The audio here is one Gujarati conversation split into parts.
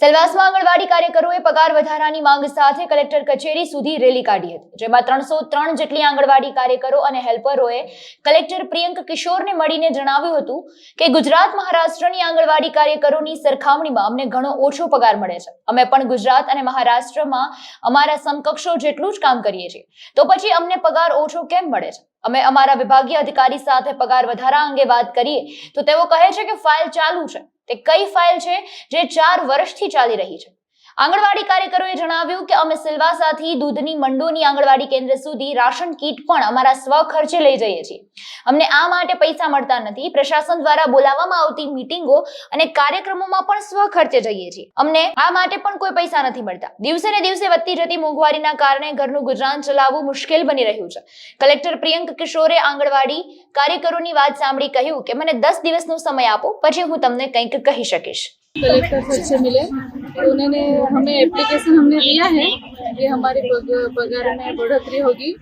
સેલવાસમાં આંગણવાડી કાર્યકરોએ પગાર વધારાની માંગ સાથે કલેક્ટર કચેરી સુધી રેલી કાઢી હતી જેમાં ત્રણસો ત્રણ જેટલી આંગણવાડી કાર્યકરો અને હેલ્પરોએ કલેક્ટર પ્રિયંક કિશોરને મળીને જણાવ્યું હતું કે ગુજરાત મહારાષ્ટ્રની આંગણવાડી કાર્યકરોની સરખામણીમાં અમને ઘણો ઓછો પગાર મળે છે અમે પણ ગુજરાત અને મહારાષ્ટ્રમાં અમારા સમકક્ષો જેટલું જ કામ કરીએ છીએ તો પછી અમને પગાર ઓછો કેમ મળે છે અમે અમારા વિભાગીય અધિકારી સાથે પગાર વધારા અંગે વાત કરીએ તો તેઓ કહે છે કે ફાઇલ ચાલુ છે તે કઈ ફાઇલ છે જે ચાર વર્ષથી ચાલી રહી છે આંગણવાડી કાર્યકરોએ જણાવ્યું કે અમે સિલવાસાથી દૂધની મંડોની આંગણવાડી કેન્દ્ર સુધી રાશન કીટ પણ અમારા સ્વ ખર્ચે લઈ જઈએ છીએ અમને આ માટે પૈસા મળતા નથી પ્રશાસન દ્વારા બોલાવવામાં આવતી મીટિંગો અને કાર્યક્રમોમાં પણ સ્વ ખર્ચે જઈએ છીએ અમને આ માટે પણ કોઈ પૈસા નથી મળતા દિવસે ને દિવસે વધતી જતી મોંઘવારીના કારણે ઘરનું ગુજરાન ચલાવવું મુશ્કેલ બની રહ્યું છે કલેક્ટર પ્રિયંક કિશોરે આંગણવાડી કાર્યકરોની વાત સાંભળી કહ્યું કે મને દસ દિવસનો સમય આપો પછી હું તમને કંઈક કહી શકીશ કલેક્ટર મિલે तो उन्होंने हमें एप्लीकेशन हमने दिया है कि हमारे पगार में बढ़ोतरी होगी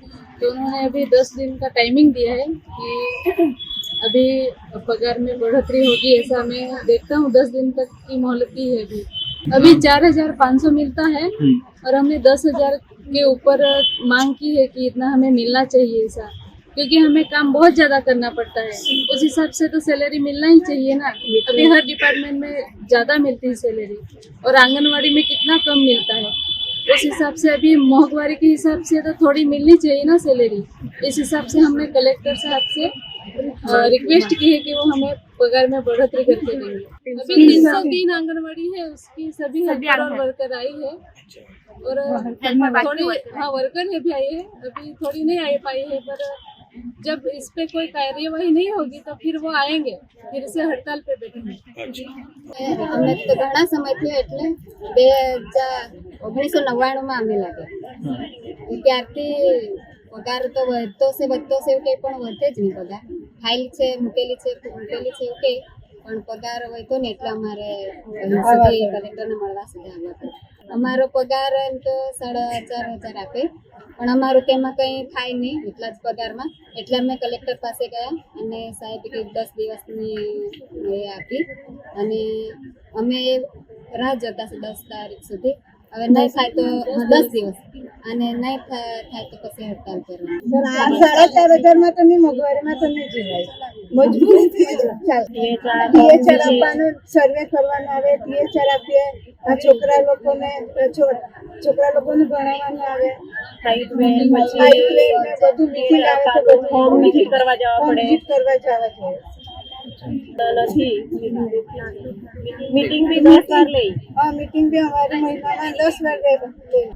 तो उन्होंने अभी दस दिन का टाइमिंग दिया है कि अभी पगार में बढ़ोतरी होगी ऐसा मैं देखता हूँ दस दिन तक की मोहलत ही है अभी अभी चार हजार पाँच सौ मिलता है हम्म। और हमने दस हजार के ऊपर मांग की है कि इतना हमें मिलना चाहिए ऐसा क्योंकि हमें काम बहुत ज्यादा करना पड़ता है उस हिसाब से तो सैलरी मिलना ही चाहिए ना अभी हर डिपार्टमेंट में ज्यादा मिलती है सैलरी और आंगनवाड़ी में कितना कम मिलता है उस हिसाब से अभी महंगवारी के हिसाब से तो थोड़ी मिलनी चाहिए ना सैलरी इस हिसाब से हमने कलेक्टर साहब से रिक्वेस्ट की है कि वो हमें पगार में बढ़ोतरी करके देंगे अभी तीन सौ तीन आंगनबाड़ी है उसकी सभी वर्कर आई है और थोड़ी हाँ वर्कर है भी आई है अभी थोड़ी नहीं आई पाई है पर जब इस पे कोई कार्यवाही नहीं होगी तो फिर वो आएंगे फिर से हड़ताल पे बैठेंगे અમે તો ઘણા સમય થયો એટલે બે હજાર ઓગણીસો નવ્વાણુંમાં અમે લાગ્યા ત્યારથી પગાર તો વધતો છે વધતો છે એવું કંઈ પણ વધે જ નહીં પગાર ફાઇલ છે મૂકેલી છે મૂકેલી છે ઓકે પણ પગાર હોય તો ને એટલે અમારે સુધી કલેક્ટરને મળવા સુધી આવ્યો હતા અમારો પગાર એમ તો સાડા ચાર હજાર આપે પણ અમારું તેમાં કંઈ થાય નહીં એટલા જ પગારમાં એટલે અમે કલેક્ટર પાસે ગયા અને સાહેબ કે દસ દિવસની એ આપી અને અમે રાહ જોતા દસ તારીખ સુધી હવે નહીં થાય તો દસ દિવસ અને નહી થાતો કે હડતાલ કરવી સર આ સાડા 7:00 પર મતલબ મગવરના તો નહી જીવાય મજબૂર છીએ ચાલે ચાલે આપણો સર્વે કરવાના આવે 342 છોકરા લોકોને છોકરા લોકોનું ભરાવવાનું આવે ફાઈટ વે પછી બધું મેલ આવતું હોમ મેજિક કરવા જવા પડે કરવા જહાજ છે મીટિંગ પણ કર લઈ ઓ મીટિંગ ભી અમારી મહિના 10 વાગે